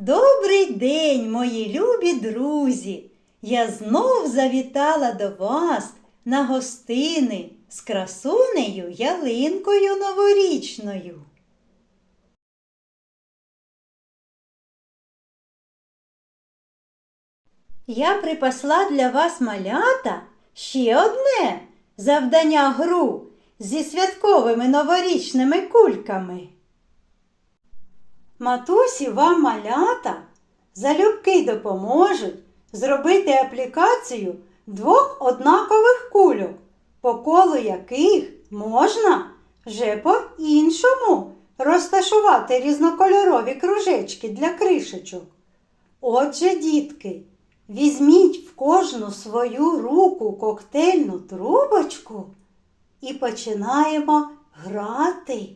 Добрий день, мої любі друзі! Я знов завітала до вас на гостини з красунею ялинкою новорічною. Я припасла для вас малята ще одне завдання гру зі святковими новорічними кульками. Матусі вам малята залюбки допоможуть зробити аплікацію двох однакових кульок, по колу яких можна вже по-іншому розташувати різнокольорові кружечки для кришечок. Отже, дітки, візьміть в кожну свою руку коктейльну трубочку і починаємо грати.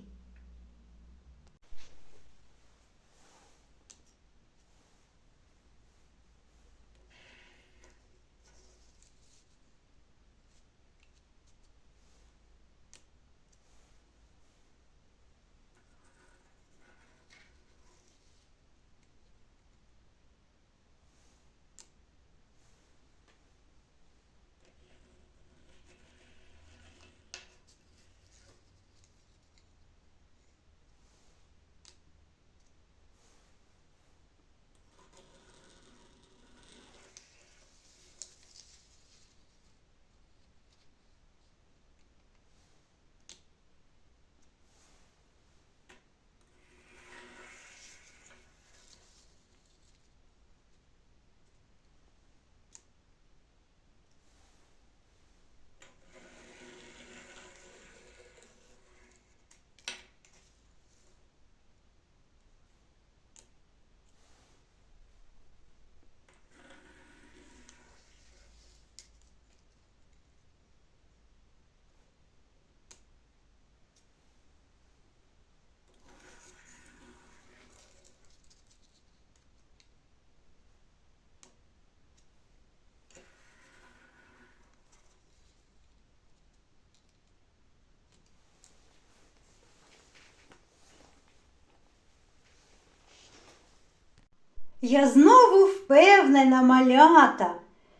Я знову впевнена, малята,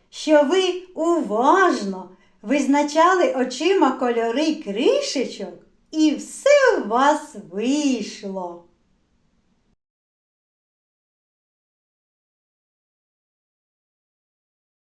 що ви уважно визначали очима кольори кришечок, і все у вас вийшло.